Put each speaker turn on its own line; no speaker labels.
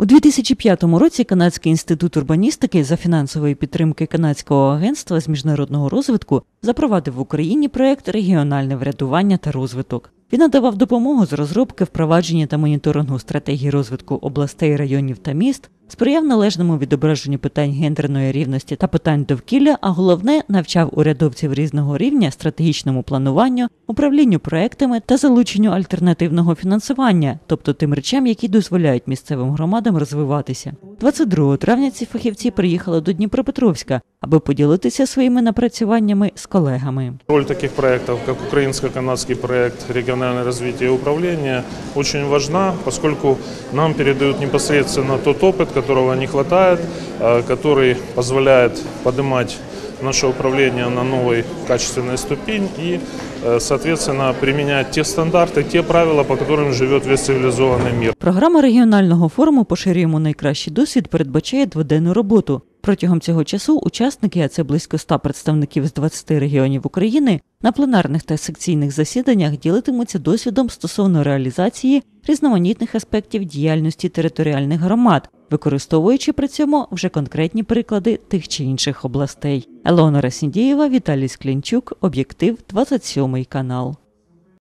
У 2005 році Канадський інститут урбаністики за фінансової підтримки Канадського агентства з міжнародного розвитку запровадив в Україні проект Регіональне врядування та розвиток. Він надавав допомогу з розробки, впровадження та моніторингу стратегії розвитку областей, районів та міст, сприяв належному відображенню питань гендерної рівності та питань довкілля, а головне навчав урядовців різного рівня стратегічному плануванню, управлінню проектами та залученню альтернативного фінансування, тобто тим речам, які дозволяють місцевим громадам розвиватися. 22 травня ці фахівці приїхали до Дніпропетровська, аби поділитися своїми напрацюваннями з колегами.
Роль таких проектов, как украинско-канадский проект «Региональное развитие и управление», очень важна, поскольку нам передают непосредственно тот опыт, которого не хватает, э, который позволяет поднимать наше управление на новой качественной ступень и, э, соответственно, применять те стандарты, те правила, по которым живет весь цивилизованный мир.
Програма регіонального форуму Поширюємо найкращий досвід передбачає дводенну роботу. Протягом цього часу учасники, а це близько 100 представників з 20 регіонів України, на пленарних та секційних засіданнях ділитимуться досвідом стосовно реалізації різноманітних аспектів діяльності територіальних громад, використовуючи при цьому вже конкретні приклади тих чи інших областей. Елеонора Сіндієва, Віталій Склінчук, об'єктив 27 канал.